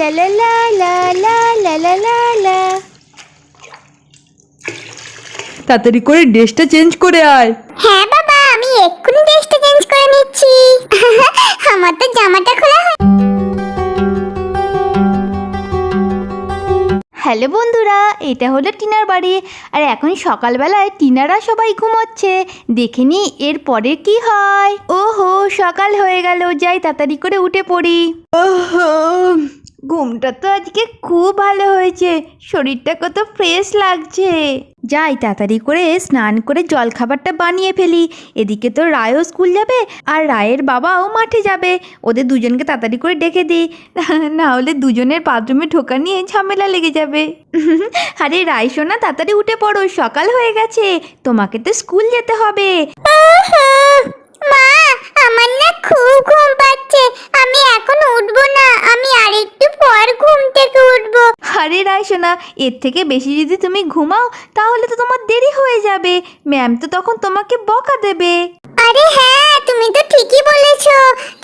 লা লা লা লা লা লা লা লা লা তাড়াতাড়ি করে ড্রেসটা চেঞ্জ করে আয়। হ্যাঁ বাবা আমি এক্ষুনি ড্রেসটা চেঞ্জ করে নিচ্ছি। আমার তো জামাটা খোলা হয় হ্যালো বন্ধুরা এটা হলো টিনার বাড়ি। আর এখন সকালবেলায় টিনারা সবাই ঘুমোচ্ছে। দেখে নি এর পরে কি হয়। ওহো সকাল হয়ে গেল যাই তাড়াতাড়ি করে উঠে পড়ি। ওহো। ঘুমটা তো আজকে খুব ভালো হয়েছে। শরীরটা কত ফ্রেশ লাগছে। যাই তাড়াতাড়ি করে স্নান করে জল খাবারটা বানিয়ে ফেলি। এদিকে তো রায়ও স্কুল যাবে আর রায়ের বাবাও মাঠে যাবে। ওদের দুজনকে তাড়াতাড়ি করে ডেকে দিই। না হলে দুজনের বাথরুমে ঢোকা নিয়ে ঝামেলা লেগে যাবে। আরে রায় সোনা, তাড়াতাড়ি উঠে পড়ো, সকাল হয়ে গেছে। তোমাকে তো স্কুল যেতে হবে মা আমার না খুব ঘুম পাচ্ছে আমি এখন উঠবো না আমি আরেকটু পর ঘুম থেকে উঠবো আরে রায়সোনা এর থেকে বেশি যদি তুমি ঘুমাও তাহলে তো তোমার দেরি হয়ে যাবে। ম্যাম তো তখন তোমাকে বকা দেবে। আরে হ্যাঁ তুমি তো ঠিকই বলেছ।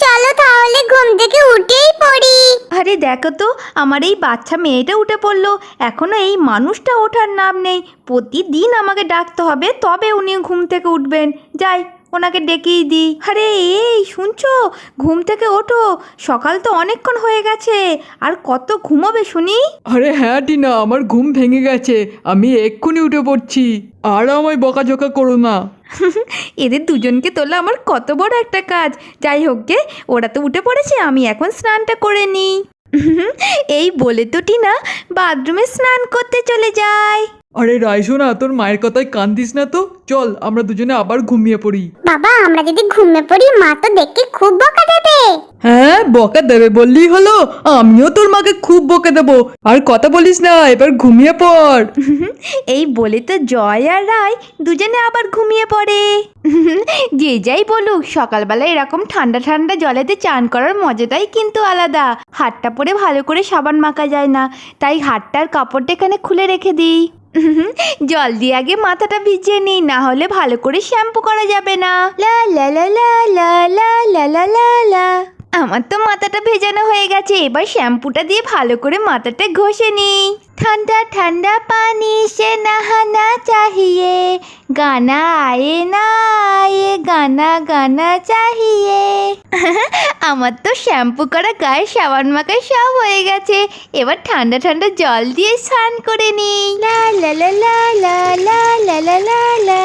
চলো তাহলে ঘুম থেকে উঠেই পড়ি। আরে দেখো তো আমার এই বাচ্চা মেয়েটা উঠে পড়ল। এখনও এই মানুষটা ওঠার নাম নেই। প্রতিদিন আমাকে ডাকতে হবে তবে উনি ঘুম থেকে উঠবেন। যাই। ওনাকে ডেকেই দিই। আরে এই শুনছো? ঘুম থেকে ওঠো। সকাল তো অনেকক্ষণ হয়ে গেছে। আর কত ঘুমোবে শুনি? আরে হ্যাঁ টিনা আমার ঘুম ভেঙে গেছে। আমি এক্ষুনি উঠে পড়ছি। আর আমায় বকাঝকা করো না। এদের দুজনকে তোলা আমার কত বড় একটা কাজ। যাই হোক গে ওরা তো উঠে পড়েছে আমি এখন স্নানটা করে নিই। এই বলে তো টিনা বাথরুমে স্নান করতে চলে যায়। আরে রাইসোনা তোর মায়ের কথায় কান দিস না তো? চল আমরা দুজনে আবার ঘুমিয়ে পড়ি। বাবা আমরা যদি ঘুমিয়ে পড়ি মা তো দেখে খুব বকা দেবে। হ্যাঁ বকা দেবে বললেই হলো। আমিও তোর মাকে খুব বকে দেবো। আর কথা বলিস না এবার ঘুমিয়ে পড়। এই বলে তো জয় আর রায় দুজনে আবার ঘুমিয়ে পড়ে। যে যাই বলুক সকালবেলা এরকম ঠান্ডা ঠান্ডা জলেতে চান করার মজাটাই কিন্তু আলাদা। হাতটা পরে ভালো করে সাবান মাখা যায় না তাই হাতটার কাপড়টা এখানে খুলে রেখে দিই। জল দিয়ে আগে মাথাটা ভিজিয়ে নিই, না হলে ভালো করে শ্যাম্পু করা যাবে না। লা লা লা লা লা লা লা লা লা। আমার তো মাথাটা ভেজানো হয়ে গেছে। এবার শ্যাম্পুটা দিয়ে ভালো করে মাথাটা ঘষে নিই। ঠান্ডা ঠান্ডা পানি সে নাহানা চাহিয়ে। গানা আয়ে না আয়ে, গানা গানা চাহিয়ে। আমার তো শ্যাম্পু করা গায়ে সাবান মাখা সব হয়ে গেছে। এবার ঠান্ডা ঠান্ডা জল দিয়ে স্নান করে নিই। লা লা লা লা লা লা লা লা লা লা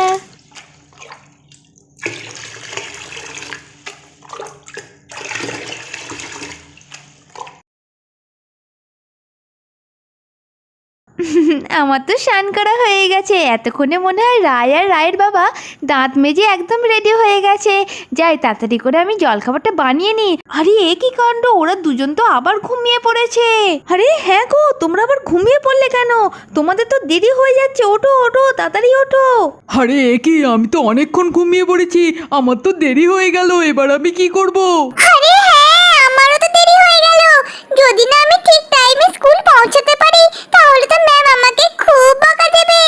আমার তো স্নান করা হয়ে গেছে। এতক্ষণে মনে হয় রায় আর রায়ের বাবা দাঁত মেজে একদম রেডি হয়ে গেছে। যাই তাড়াতাড়ি করে আমি জলখাবারটা বানিয়ে নিই। আরে এ কি কাণ্ড? ওরা দুজন তো আবার ঘুমিয়ে পড়েছে। আরে হ্যাঁ গো তোমরা আবার ঘুমিয়ে পড়লে কেন? তোমাদের তো দেরি হয়ে যাচ্ছে। ওঠো ওঠো তাড়াতাড়ি ওঠো। আরে এ কি? আমি তো অনেকক্ষণ ঘুমিয়ে পড়েছি। আমার তো দেরি হয়ে গেল। এবার আমি কি করব? আরে যদি না আমি ঠিক টাইমে স্কুল পৌঁছাতে পারি তাহলে তো ম্যাম আমাকে খুব বকা দেবে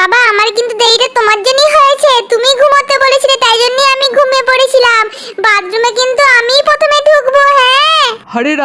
বাবা আমার কিন্তু দেরিটা তোমার জন্যই হয়েছে তুমি ঘুমোতে বলেছিলে তাই জন্য আমি ঘুমিয়ে পড়েছিলাম বাথরুমে কিন্তু আমিই প্রথমে ঢুকবো হ্যাঁ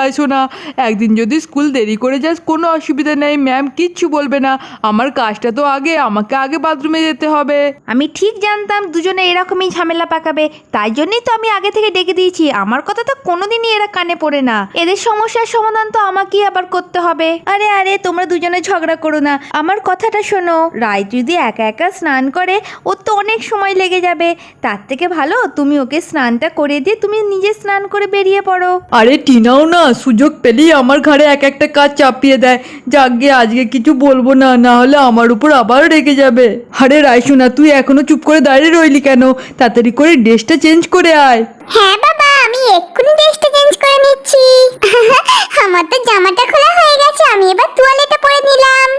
আরে রাইসোনা একদিন যদি স্কুল দেরি করে যাস কোনো অসুবিধা নেই ম্যাম কিচ্ছু বলবে না। আমার কাজটা তো আগে আমাকে আগে বাথরুমে যেতে হবে। আমি ঠিক জানতাম দুজনে এরকমই ঝামেলা পাকাবে। তাই জন্যই তো আমি আগে থেকে ডেকে দিয়েছি। আমার কথা তো কোনোদিনই এরা কানে পড়ে না। এদের সমস্যার সমাধান তো আমাকেই আবার করতে হবে। আরে আরে তোমরা দুজনে ঝগড়া করো না। আমার কথাটা শোনো। রায় যদি একা একা স্নান করে ওর তো অনেক সময় লেগে যাবে। তার থেকে ভালো তুমি ওকে স্নানটা করে দিয়ে তুমি নিজে স্নান করে বেরিয়ে পড়ো। আরে টিনাও না সুযোগ পেলেই আমার ঘাড়ে এক একটা কাজ চাপিয়ে দেয়। যাকে আজকে কিছু বলব না না হলে আমার উপর আবার রেগে যাবে। আরে রাইসোনা তুই এখনও চুপ করে দাঁড়িয়ে রইলি কেন? তাড়াতাড়ি করে ড্রেসটা চেঞ্জ করে আয়। হ্যাঁ বাবা আমি এক্ষুনি ড্রেসটা চেঞ্জ করে নিচ্ছি। আমার তো জামাটা খোলা হয়ে গেছে আমি এবার তোয়ালেটা পরে নিলাম।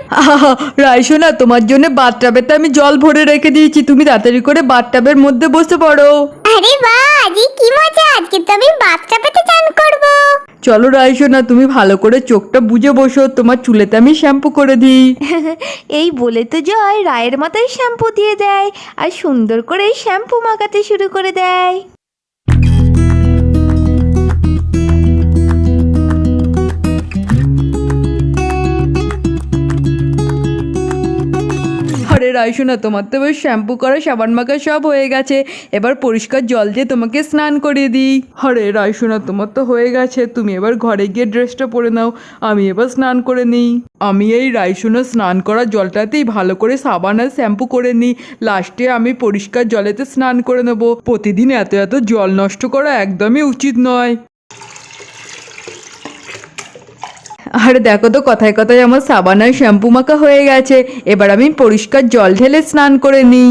রাইসোনা তোমার জন্য বাথটাবেতে আমি জল ভরে রেখে দিয়েছি তুমি তাড়াতাড়ি করে বাথটাবের মধ্যে বসে পড়ো। আরে বাহ আজকে কি মজা আজকে তো আমি বাথটাবেতে করব চলো রাইসোনা তুমি ভালো করে চোখটা বুঝে বসো, তোমার চুলেতে আমি শ্যাম্পু করে দিই। এই বলে তো জয় রায়ের মাথায় শ্যাম্পু দিয়ে দেয় আর সুন্দর করে শ্যাম্পু মাখাতে শুরু করে দেয়। রাইসোনা তোমার তো বেশ শ্যাম্পু করা, সাবান মাখা সব হয়ে গেছে। এবার পরিষ্কার জল দিয়ে তোমাকে স্নান করিয়ে দিই। আরে রাইসোনা তোমার তো হয়ে গেছে। তুমি এবার ঘরে গিয়ে ড্রেসটা পরে নাও। আমি এবার স্নান করে নিই। আমি এই রাইসোনা স্নান করা জলটাতেই ভালো করে সাবান আর শ্যাম্পু করে নিই। লাস্টে আমি পরিষ্কার জলেতে স্নান করে নেব। প্রতিদিন এত এত জল নষ্ট করা একদমই উচিত নয়। আর দেখো তো কথায় কথায় আমার সাবান আর শ্যাম্পু মাখা হয়ে গেছে। এবার আমি পরিষ্কার জল ঢেলে স্নান করে নিই।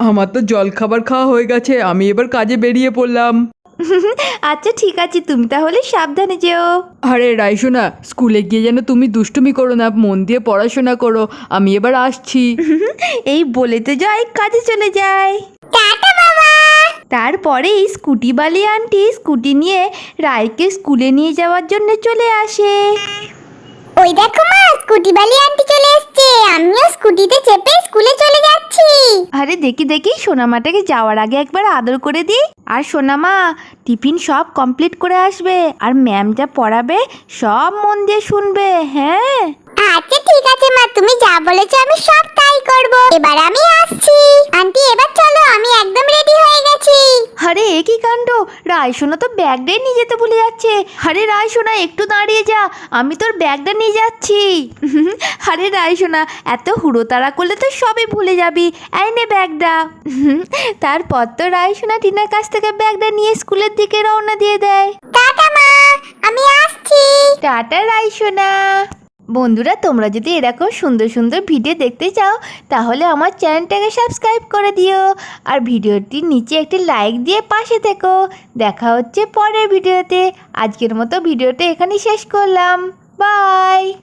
আমার তো জল খাবার খাওয়া হয়ে গেছে আমি এবার কাজে বেরিয়ে পড়লাম। আচ্ছা ঠিক আছে তুমি তাহলে সাবধানে যেও। আরে রাইসোনা স্কুলে গিয়ে যেন তুমি দুষ্টুমি করো না মন দিয়ে পড়াশোনা করো আমি এবার আসছি। এই বলে তো যাই কাজে চলে যায় তারপরে স্কুটি বালি আন্টি স্কুটি নিয়ে রায়কে স্কুলে নিয়ে যাওয়ার জন্য চলে আসে। ওই দেখো মা স্কুটি বালি আন্টি চলে এসেছে। আমিও স্কুটিতে চেপে স্কুলে চলে যাচ্ছি। আরে দেখি দেখি সোনামাটাকে যাওয়ার আগে একবার আদর করে দিই আর সোনামা টিফিন সব কমপ্লিট করে আসবে। আর ম্যাম যা পড়াবে সব মন দিয়ে শুনবে হ্যাঁ? আচ্ছা ঠিক আছে মা তুমি যা বলেছ আমি সব তাই করব। এবার আমি আসছি। আন্টি এবার চলো আমি একদম রেডি হয়ে গেছি আরে এ কি কাণ্ড? রায়সোনা তো ব্যাগটাই নিয়ে যেতে ভুলে যাচ্ছে। আরে রায়সোনা একটু দাঁড়িয়ে যা। আমি তোর ব্যাগটা নিয়ে যাচ্ছি। আরে রায়সোনা এত হুড়োতাড়া করলে তো সবই ভুলে যাবি। এই নে ব্যাগটা তারপর তো রায়সোনা টিনার কাছ থেকে ব্যাগটা নিয়ে স্কুলের দিকে রওনা দিয়ে দেয়। টাটা মা আমি আসছি। টাটা রাইসোনা বন্ধুরা, তোমরা যদি এরকম সুন্দর সুন্দর ভিডিও দেখতে চাও, তাহলে আমার চ্যানেলটাকে সাবস্ক্রাইব করে দিও। আর ভিডিওটির নিচে একটি লাইক দিয়ে পাশে থেকো। দেখা হচ্ছে পরের ভিডিওতে। আজকের মতো ভিডিওটা এখানেই শেষ করলাম। বাই!